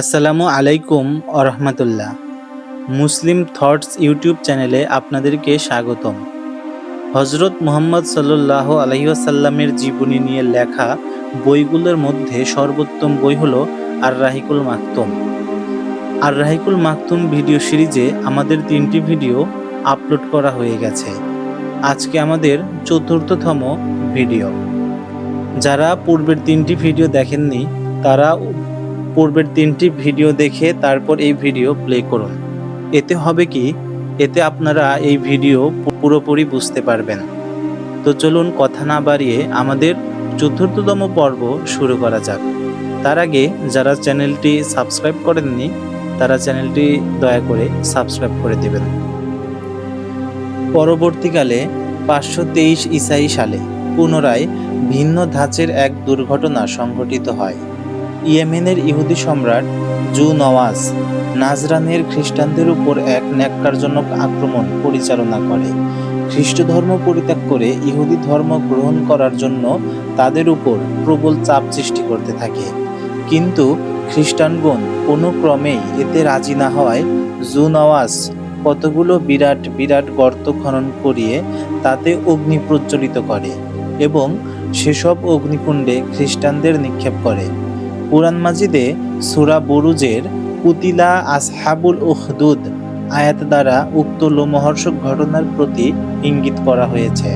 আসসালামু আলাইকুম আরহামতুল্লাহ মুসলিম thoughts YouTube চ্যানেলে আপনাদেরকে স্বাগতম। হজরত মোহাম্মদ সাল্লাহ আলহিউসাল্লামের জীবনী নিয়ে লেখা বইগুলোর মধ্যে সর্বোত্তম বই হলো আর রাহিকুল মাকতুম আর রাহিকুল মাকতুম ভিডিও সিরিজে আমাদের তিনটি ভিডিও আপলোড করা হয়ে গেছে। আজকে আমাদের চতুর্থতম ভিডিও। যারা পূর্বের তিনটি ভিডিও দেখেননি, তারা পূর্বের তিনটি ভিডিও দেখে তারপর এই ভিডিও প্লে করুন। এতে হবে কি, এতে আপনারা এই ভিডিও পুরোপুরি বুঝতে পারবেন। তো চলুন কথা না বাড়িয়ে আমাদের চতুর্থতম পর্ব শুরু করা যাক। তার আগে যারা চ্যানেলটি সাবস্ক্রাইব করেননি, তারা চ্যানেলটি দয়া করে সাবস্ক্রাইব করে দেবেন। পরবর্তীকালে পাঁচশো তেইশ ইসাই সালে পুনরায় ভিন্ন ধাঁচের এক দুর্ঘটনা সংঘটিত হয়। ইয়েমেনের ইহুদি সম্রাট জু নওয়াজ নাজরানের খ্রিস্টানদের উপর এক ন্যাক্কারজনক আক্রমণ পরিচালনা করে। খ্রিস্ট ধর্ম পরিত্যাগ করে ইহুদি ধর্ম গ্রহণ করার জন্য তাদের উপর প্রবল চাপ সৃষ্টি করতে থাকে। কিন্তু খ্রিস্টানগণ কোনো ক্রমেই এতে রাজি না হওয়ায় জু নওয়াজ কতগুলো বিরাট বিরাট গর্ত খনন করিয়ে তাতে অগ্নি প্রজ্বলিত করে এবং সেসব অগ্নিকুণ্ডে খ্রিস্টানদের নিক্ষেপ করে। কুরআন মাজিদে সুরা বুরুজের কুতিলা আসহাবুল উখদুদ আয়াত দ্বারা উক্ত লোমহর্ষক ঘটনার প্রতি ইঙ্গিত করা হয়েছে।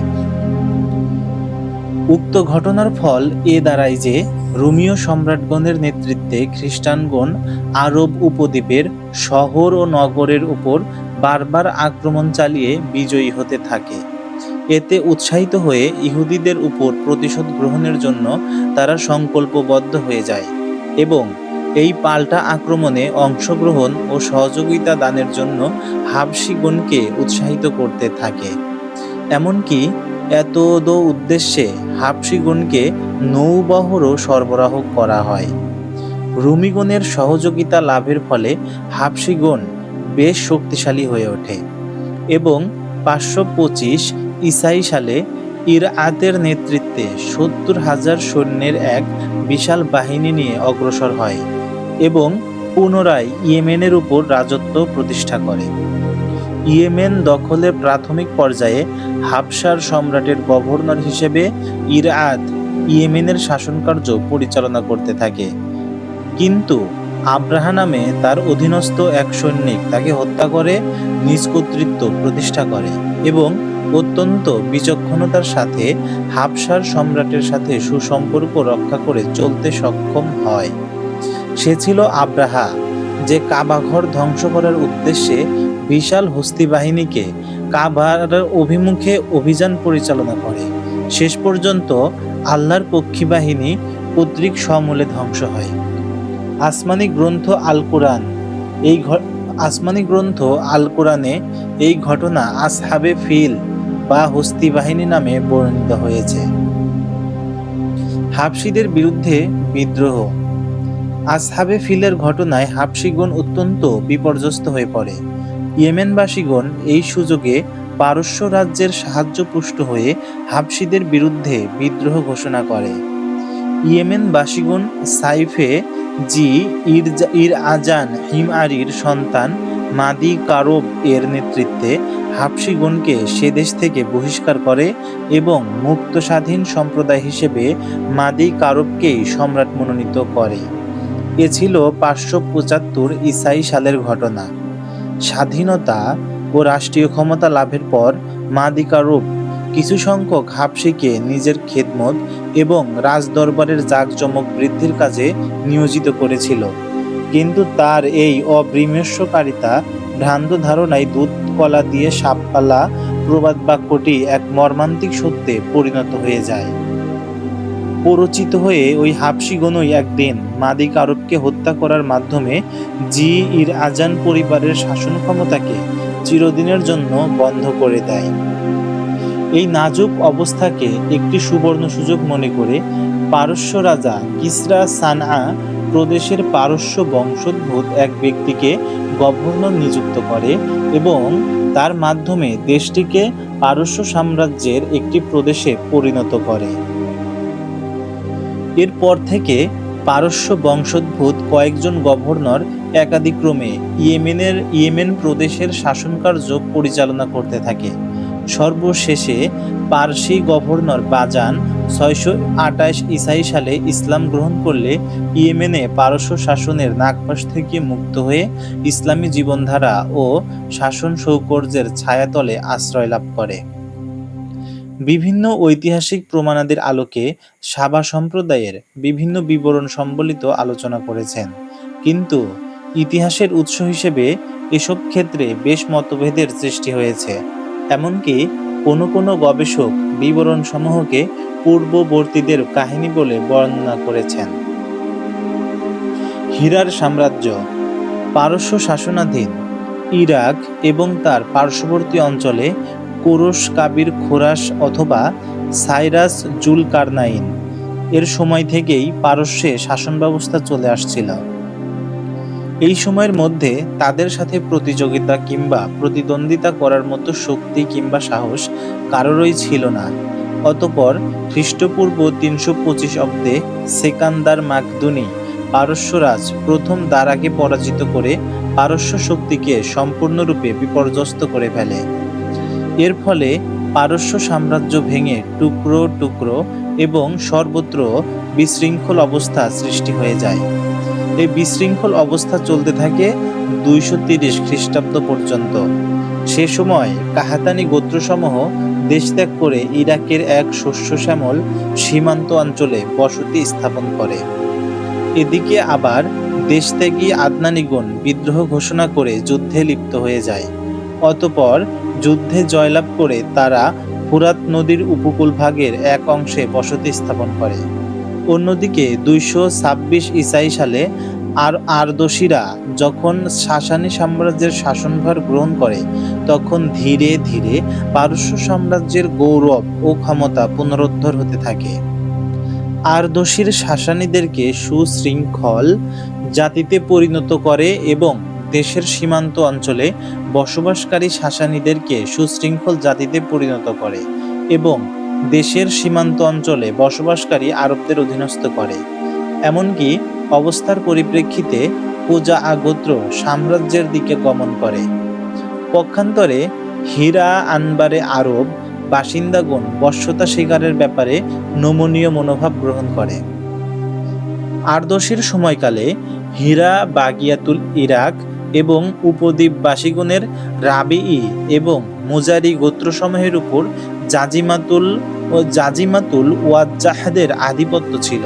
উক্ত ঘটনার ফল এ দাঁড়ায় যে রোমীয় সম্রাটগণের নেতৃত্বে খ্রিস্টানগণ আরব উপদ্বীপের শহর ও নগরের উপর বারবার আক্রমণ চালিয়ে বিজয়ী হতে থাকে। এতে উৎসাহিত হয়ে ইহুদিদের উপর প্রতিশোধ গ্রহণের জন্য তারা সংকল্পবদ্ধ হয়ে যায়। এবং এই পাল্টা আক্রমণে অংশগ্রহণ ও সহযোগিতা দানের জন্য হাবশিগণকে উৎসাহিত করতে থাকে। এমনকি এত উদ্দেশ্যে হাবশিগণকে নৌবহরও সরবরাহ করা হয়। রুমিগণের সহযোগিতা লাভের ফলে হাবশিগণ বেশ শক্তিশালী হয়ে ওঠে এবং পাঁচশো পঁচিশ ইসাই সালে ইরআতের নেতৃত্বে সত্তর হাজার সৈন্যের এক বিশাল বাহিনী নিয়ে অগ্রসর হয় এবং পুনরায় ইয়েমেনের উপর রাজত্ব প্রতিষ্ঠা করে। ইয়েমেন দখলের প্রাথমিক পর্যায়ে হাবসার সম্রাটের গভর্নর হিসেবে ইরআত ইয়েমেনের শাসনকার্য পরিচালনা করতে থাকে। কিন্তু আব্রাহা নামে তার অধীনস্থ এক সৈনিক তাকে হত্যা করে নিজ কর্তৃত্ব প্রতিষ্ঠা করে এবং অত্যন্ত বিচক্ষণতার সাথে হাবসার সম্রাটের সাথে সুসম্পর্ক রক্ষা করে চলতে সক্ষম হয়। সে ছিল আব্রাহা, যে কাবাঘর ধ্বংস করার উদ্দেশ্যে বিশাল হস্তি বাহিনীকে কাবার অভিমুখে অভিযান পরিচালনা করে। শেষ পর্যন্ত আল্লাহর পক্ষী বাহিনী কর্তৃক সমূলে ধ্বংস হয়। আসমানি গ্রন্থ আল কোরআন। এই আসমানি গ্রন্থ আল কোরআনে এই ঘটনা আসহাবে ফিল বা হস্তি বাহিনী নামে বর্ণিত হয়েছে। হাবশিদের বিরুদ্ধে বিদ্রোহ। আসহাবে ফিলের ঘটনায় হাবশিগণ অত্যন্ত বিপর্যস্ত হয়ে পড়ে। ইয়েমেনবাসীগণ এই সুযোগে পারস্য রাজ্যের সাহায্যপুষ্ট হয়ে হাবশিদের বিরুদ্ধে বিদ্রোহ ঘোষণা করে। ইয়েমেনবাসীগণ সাইফে জি ইর আজান হিম আরির সন্তান মাদি কারব এর নেতৃত্বে হাবশিগণকে সে দেশ থেকে বহিষ্কার করে এবং মুক্ত স্বাধীন সম্প্রদায় হিসেবে মাদি কারবকেই সম্রাট মনোনীত করে। এ ছিল পাঁচশো পঁচাত্তর ইসাই সালের ঘটনা। স্বাধীনতা ও রাষ্ট্রীয় ক্ষমতা লাভের পর মাদি কারব কিছু সংখ্যক হাবশিকে নিজের খেদমত এবং রাজদরবারের জাঁকজমক বৃদ্ধির কাজে নিয়োজিত করেছিল। কিন্তু তার এই অবিমর্শকারিতা ভ্রান্ত ধারণায় দুধ, কলা দিয়ে সাপপালা প্রবাদ বাক্যটি এক মর্মান্তিক সত্যে পরিণত হয়ে যায়। পরচিত হয়ে ওই হাবশিগণই একদিন মাদিক আরবকে হত্যা করার মাধ্যমে জি ইর আজান পরিবারের শাসন ক্ষমতাকে চিরদিনের জন্য বন্ধ করে দেয়। এই নাজুক অবস্থাকে একটি সুবর্ণ সুযোগ মনে করে পারস্য রাজা কিসরা সানআ প্রদেশের পারস্য বংশোদ্ভূত এক ব্যক্তিকে গভর্নর নিযুক্ত করে এবং তার মাধ্যমে দেশটিকে পারস্য সাম্রাজ্যের একটি প্রদেশে পরিণত করে। এরপর থেকে পারস্য বংশোদ্ভূত কয়েকজন গভর্নর একাদিক্রমে ইয়েমেনের, ইয়েমেন প্রদেশের শাসনকার্য পরিচালনা করতে থাকে। সর্বশেষে পার্সি গভর্নর বাজান ছয়শো আঠাশ ইসাই সালে ইসলাম গ্রহণ করলে ইয়েমেনে পারস্য শাসনের নাগপাশ থেকে মুক্ত হয়ে ইসলামী জীবনধারা ও শাসন সৌকর্যের ছায়াতলে আশ্রয় লাভ করে। বিভিন্ন ঐতিহাসিক প্রমাণাদির আলোকে সাবা সম্প্রদায়ের বিভিন্ন বিবরণ সম্বলিত আলোচনা করেছেন। কিন্তু ইতিহাসের উৎস হিসেবে এসব ক্ষেত্রে বেশ মতভেদের সৃষ্টি হয়েছে। এমনকি কোনো কোনো গবেষক বিবরণসমূহকে পূর্ববর্তীদের কাহিনী বলে বর্ণনা করেছেন। হীরার সাম্রাজ্য, পারস্য শাসনাধীন, ইরাক এবং তার পার্শ্ববর্তী অঞ্চলে কোরস কাবির খোরাস অথবা সাইরাস জুলকারনাইন এর সময় থেকেই পারস্যে শাসন ব্যবস্থা চলে আসছিল। এই সময়ের মধ্যে তাদের সাথে প্রতিযোগিতা কিংবা প্রতিদ্বন্দ্বিতা করার মতো শক্তি কিংবা সাহস কারোরই ছিল না। অতপর খ্রিস্টপূর্ব তিনশো পঁচিশ অব্দে সেকান্দার মাকদুনি পারস্যরাজ প্রথম দারাকে পরাজিত করে পারস্য শক্তিকে সম্পূর্ণরূপে বিপর্যস্ত করে ফেলে। এর ফলে পারস্য সাম্রাজ্য ভেঙে টুকরো টুকরো এবং সর্বত্র বিশৃঙ্খল অবস্থা সৃষ্টি হয়ে যায়। এই বিশৃঙ্খল অবস্থা চলতে থাকে দুইশো তিরিশ খ্রিস্টাব্দ পর্যন্ত। সে সময় কাহাতানি গোত্রসমূহ দেশত্যাগ করে ইরাকের এক শস্য শ্যামল সীমান্ত অঞ্চলে বসতি স্থাপন করে। এদিকে আবার দেশত্যাগী আদনানিগণ বিদ্রোহ ঘোষণা করে যুদ্ধে লিপ্ত হয়ে যায়। অতপর যুদ্ধে জয়লাভ করে তারা ফুরাত নদীর উপকূল ভাগের এক অংশে বসতি স্থাপন করে। অন্যদিকে দুইশো ছাব্বিশ ইসাই সালে আর আরদোসিরা যখন সাসানি সাম্রাজ্যের শাসনভার গ্রহণ করে, তখন ধীরে ধীরে পারস্য সাম্রাজ্যের গৌরব ও ক্ষমতা পুনরুদ্ধার হতে থাকে। আরদোসির শাসানীদেরকে সুশৃঙ্খল জাতিতে পরিণত করে এবং দেশের সীমান্ত অঞ্চলে বসবাসকারী শাসানীদেরকে সুশৃঙ্খল জাতিতে পরিণত করে এবং দেশের সীমান্ত অঞ্চলে বসবাসকারী আরবদের অধীনস্থ করে। এমনকি অবস্থার পরিপ্রেক্ষিতে পূজা আগোত্র সাম্রাজ্যের দিকে গমন করে। পক্ষান্তরে হীরা, আনবারে আরব বাসিন্দাগণ বশ্যতা শিকারের ব্যাপারে নমনীয় মনোভাব গ্রহণ করে। আরদোসির সময়কালে হীরা, বাগিয়াতুল ইরাক এবং উপদ্বীপবাসীগণের রাবিই এবং মুজারি গোত্রসমূহের উপর জাজিমাতুল ও জাজিমাতুল ওয়াজ্জাহাদের আধিপত্য ছিল।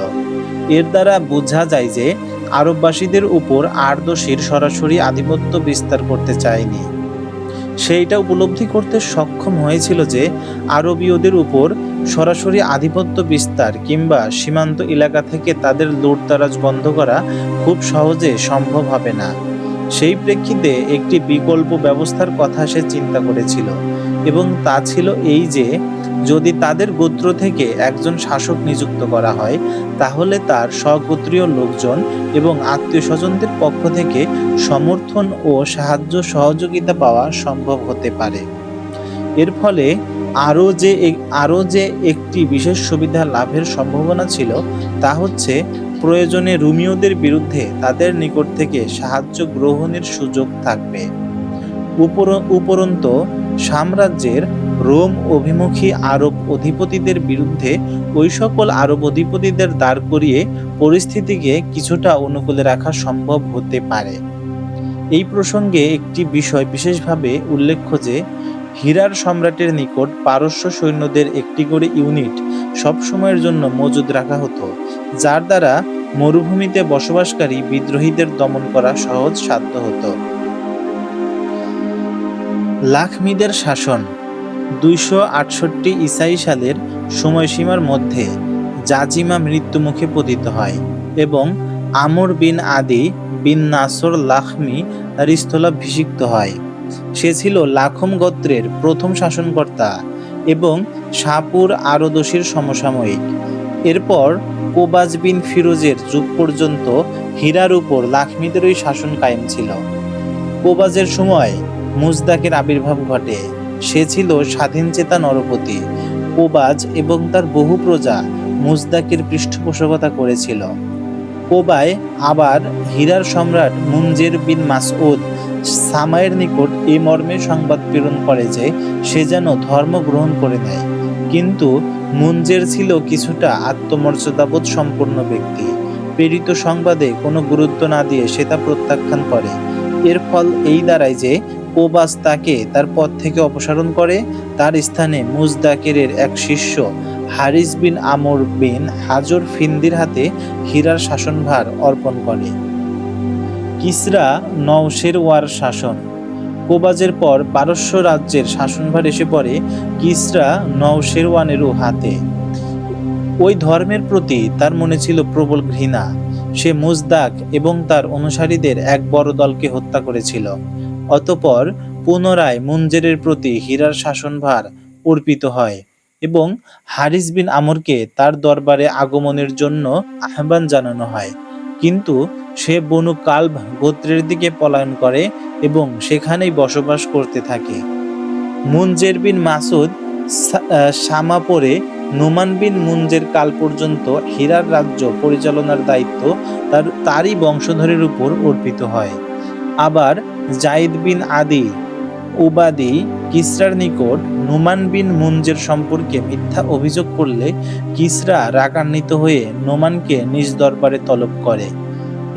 এর দ্বারা বোঝা যায় যে আরববাসীদের উপর আরদোসির সরাসরি আধিপত্য বিস্তার করতে চায়নি। সেইটা উপলব্ধি করতে সক্ষম হয়েছিল যে আরবীয়দের উপর সরাসরি আধিপত্য বিস্তার কিংবা সীমান্ত এলাকা থেকে তাদের লুটতারাজ বন্ধ করা খুব সহজে সম্ভব হবে না। সেই প্রেক্ষিতে একটি বিকল্প ব্যবস্থার কথা সে চিন্তা করেছিল এবং তা ছিল এই যে, যদি তাদের গোত্র থেকে একজন শাসক নিযুক্ত করা হয়, তাহলে তার স্বগোত্রীয় লোকজন এবং আত্মীয় স্বজনদের পক্ষ থেকে সমর্থন ও সাহায্য সহযোগিতা পাওয়া সম্ভব হতে পারে। এর ফলে আরও যে আরও যে একটি বিশেষ সুবিধা লাভের সম্ভাবনা ছিল, তা হচ্ছে প্রয়োজনে রুমিওদের বিরুদ্ধে তাদের নিকট থেকে সাহায্য গ্রহণের সুযোগ থাকবে। উপর, উপরন্ত সাম্রাজ্যের রোম অভিমুখী আরব অধিপতিদের বিরুদ্ধে ওই সকল আরব অধিপতিদের দাঁড় করিয়ে পরিস্থিতিকে কিছুটা অনুকূলে রাখা সম্ভব হতে পারে। এই প্রসঙ্গে একটি বিষয় বিশেষভাবে উল্লেখ্য যে, হীরার সম্রাটের নিকট পারস্য সৈন্যদের একটি করে ইউনিট সব সময়ের জন্য মজুদ রাখা হতো। যার দ্বারা মরুভূমিতে বসবাসকারী বিদ্রোহীদের দমন করা সহজ সাধ্য হতো। লাখমিদের শাসন দুইশো আটষট্টি ইসাই সালের সময়সীমার মধ্যে জাজিমা মৃত্যুমুখে পতিত হয় এবং আমর বিন আদি বিন নাসর লাখমি স্থলাভিষিক্ত হয়। সে ছিল লাখম গোত্রের প্রথম শাসনকর্তা এবং শাহপুর আরদোসির সমসাময়িক। এরপর কোবাজ বিন ফিরোজের যুগ পর্যন্ত হীরার উপর লাখমিদেরই শাসন কায়েম ছিল। কোবাজের সময় মুজদাকের আবির্ভাব ঘটে। সে ছিল স্বাধীনচেতা নরপতি কোবাজ এবং তার বহু প্রজা মুজদাকের পৃষ্ঠপোষকতা করেছিল। কোবায় আবার হীরার সম্রাট মুঞ্জের বিন মাসউদ সামায়ের নিকট এই মর্মে সংবাদ প্রেরণ করে যে সে যেন ধর্ম গ্রহণ করে নেয়। কিন্তু মুনজের ছিল কিছুটা আত্মমর্যাদাবোধ সম্পন্ন ব্যক্তি। প্রেরিত সংবাদে কোনো গুরুত্ব না দিয়ে সে তা প্রত্যাখ্যান করে। এর ফল এই দাঁড়ায় যে কোবাস তাকে তার পদ থেকে অপসারণ করে, তার স্থানে মুজদাকেরের এক শিষ্য, হারিস বিন আমর বিন হাজর ফিন্দির হাতে হীরার শাসনভার অর্পণ করে। কিসরা নওশেরওয়ার শাসন। কোবাজের পর পারস্য রাজ্যের শাসনভার এসে পড়ে কিসরা নওশেরওয়ানেরও হাতে। ওই ধর্মের প্রতি তার মনে ছিল প্রবল ঘৃণা। সে মুজদাক এবং তার অনুসারীদের এক বড় দলকে হত্যা করেছিল। অতপর পুনরায় মুঞ্জেরের প্রতি হীরার শাসনভার অর্পিত হয় এবং হারিস বিন আমরকে তার দরবারে আগমনের জন্য আহ্বান জানানো হয়। কিন্তু সে বনু কালভ গোত্রের দিকে পলায়ন করে এবং সেখানেই বসবাস করতে থাকে। মুনজের বিন মাসুদ সা- আহ, সামাপরে নোমান বিন মুনজের কাল পর্যন্ত হীরার রাজ্য পরিচালনার দায়িত্ব তার তারই বংশধরের উপর অর্পিত হয়। আবার জাইদ বিন আদি উবাদি, কিসরার নিকট নোমান বিন মুঞ্জের সম্পর্কে মিথ্যা অভিযোগ করলে কিসরা রাগান্বিত হয়ে নোমানকে নিজ দরবারে তলব করে।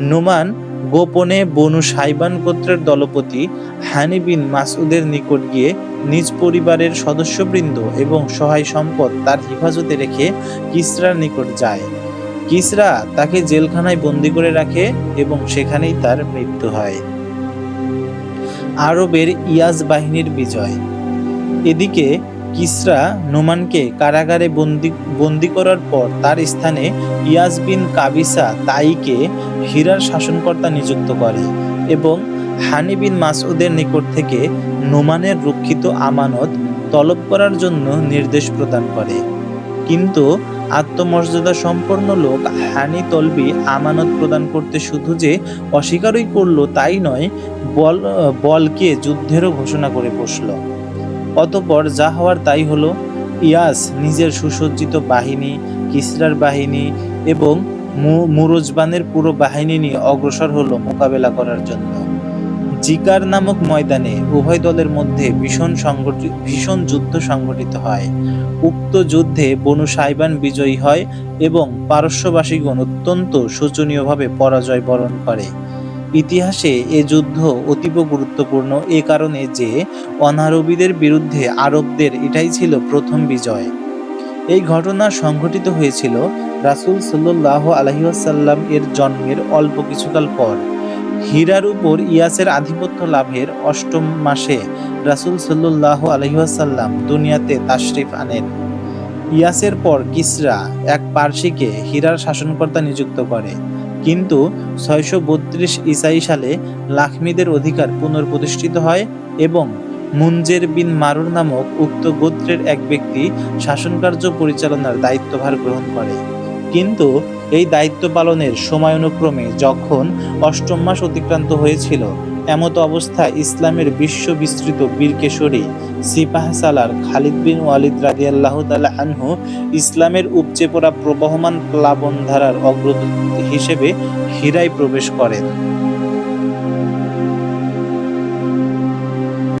নোমান গোপনে বনু সাইবান গোত্রের দলপতি হানি বিন মাসউদের নিকট গিয়ে নিজ পরিবারের সদস্যবৃন্দ এবং সহায় সম্পদ তার হেফাজতে রেখে কিসরার নিকট যায়। কিসরা তাকে জেলখানায় বন্দি করে রাখে এবং সেখানেই তার মৃত্যু হয়। আরবের ইয়াজ বাহিনীর বিজয়। এদিকে কিসরা নোমানকে কারাগারে বন্দি বন্দি করার পর তার স্থানে ইয়াজ বিন কাবিসা তাইকে হীরার শাসনকর্তা নিযুক্ত করে এবং হানি বিন মাসউদের নিকট থেকে নোমানের রক্ষিত আমানত তলব করার জন্য নির্দেশ প্রদান করে। কিন্তু আত্মমর্যাদা সম্পন্ন লোক হানি তলবি আমানত প্রদান করতে শুধু যে অস্বীকারই করল তাই নয়, বল, বলকে যুদ্ধেরও ঘোষণা করে বসল। অতপর যা হওয়ার তাই হলো। ইয়াস নিজের সুসজ্জিত বাহিনী, কিসরার বাহিনী এবং মুরজবানের পুরো বাহিনী নিয়ে অগ্রসর হলো মোকাবেলা করার জন্য। জিকার নামক ময়দানে উভয় দলের মধ্যে ভীষণ সংগঠিত, ভীষণ যুদ্ধ সংগঠিত হয়। উক্ত যুদ্ধে বনু সাইবান বিজয়ী হয় এবং পারস্যবাসীগণ অত্যন্ত শোচনীয়ভাবে পরাজয় বরণ করে। ইতিহাসে এ যুদ্ধ অতীব গুরুত্বপূর্ণ এ কারণে যে অনারবীদের বিরুদ্ধে আরবদের এটাই ছিল প্রথম বিজয়। এই ঘটনা সংঘটিত হয়েছিল রাসূল সাল্লাহ আলহিউসাল্লাম এর জন্মের অল্প কিছুকাল পর। হীরার উপর ইয়াসের আধিপত্য লাভের অষ্টম মাসে রাসূল সাল্লাহ আলহিউসাল্লাম দুনিয়াতে তাশরিফ আনেন। ইয়াসের পর কিসরা, এক পার্সিকে হীরার শাসনকর্তা নিযুক্ত করে। কিন্তু ছয়শো বত্রিশ ইসাই সালে লাখমিদের অধিকার পুনর্প্রতিষ্ঠিত হয় এবং মুঞ্জের বিন মারুর নামক উক্ত গোত্রের এক ব্যক্তি শাসনকার্য পরিচালনার দায়িত্বভার গ্রহণ করে। কিন্তু এই দায়িত্ব পালনের সময়ানুক্রমে যখন অষ্টম মাস অতিক্রান্ত হয়েছিল, এমত অবস্থা ইসলামের বিশ্ব বিস্তৃত বীরকেশরী সিপাহ সালার খালিদ বিন ওয়ালিদ রাজি তালা আনহু ইসলামের উপচে পড়া প্রবহমান প্লাবন ধারার অগ্রদূত হিসেবে হীরায় প্রবেশ করেন।